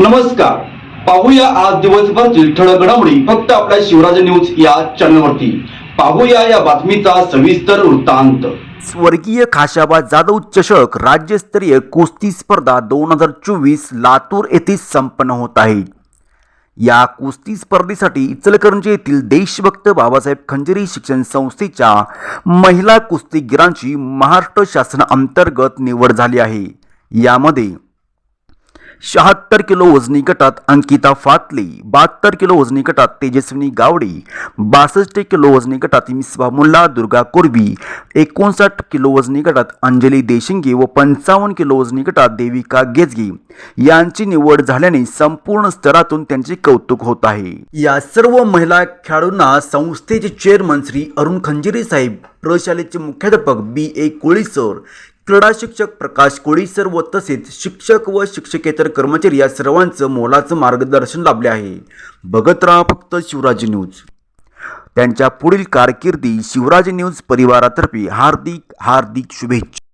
नमस्कार. पाहूया आज दिवसभरची ठळक घडामोडी. फक्त आपल्या शिवराज न्यूज या चॅनलवरती. पाहूया या बातमीचा सविस्तर वृत्तांत. स्वर्गीय खाशाबा जाधव चषक राज्यस्तरीय कुस्ती स्पर्धा दोन हजार चोवीस लातूर येथे संपन्न होत आहे. या कुस्ती स्पर्धेसाठी इचलकरंजी येथील देशभक्त बाबासाहेब खंजरी शिक्षण संस्थेच्या महिला कुस्तीगिरांची महाराष्ट्र शासनाअंतर्गत निवड झाली आहे. यामध्ये शहात्तर किलो वजनी गटात अंकिता फातले बहात्तर किलो वजनी गटात तेजस्विनी गावडे बासष्ट किलो वजनी गटात मिसबा मुल्ला दुर्गा कोरबी एकोणसाठ किलो वजनी गटात अंजली देशिंगे व पंचावन्न किलो वजनी गटात देविका गेजगे. यांची निवड झाल्याने संपूर्ण स्तरातून त्यांचे कौतुक होत आहे. या सर्व महिला खेळाडूंना संस्थेचे चेअरमन श्री अरुण खंजिरे साहेब प्रशालेचे मुख्याध्यापक बी ए कोळी सर क्रीडा शिक्षक प्रकाश कोळीसर व तसेच शिक्षक व शिक्षकेतर कर्मचारी या सर्वांचं मोलाचं मार्गदर्शन लाभले आहे. बघत राहा फक्त शिवराज न्यूज. त्यांच्या पुढील कारकिर्दी शिवराज न्यूज परिवारातर्फे हार्दिक हार्दिक शुभेच्छा.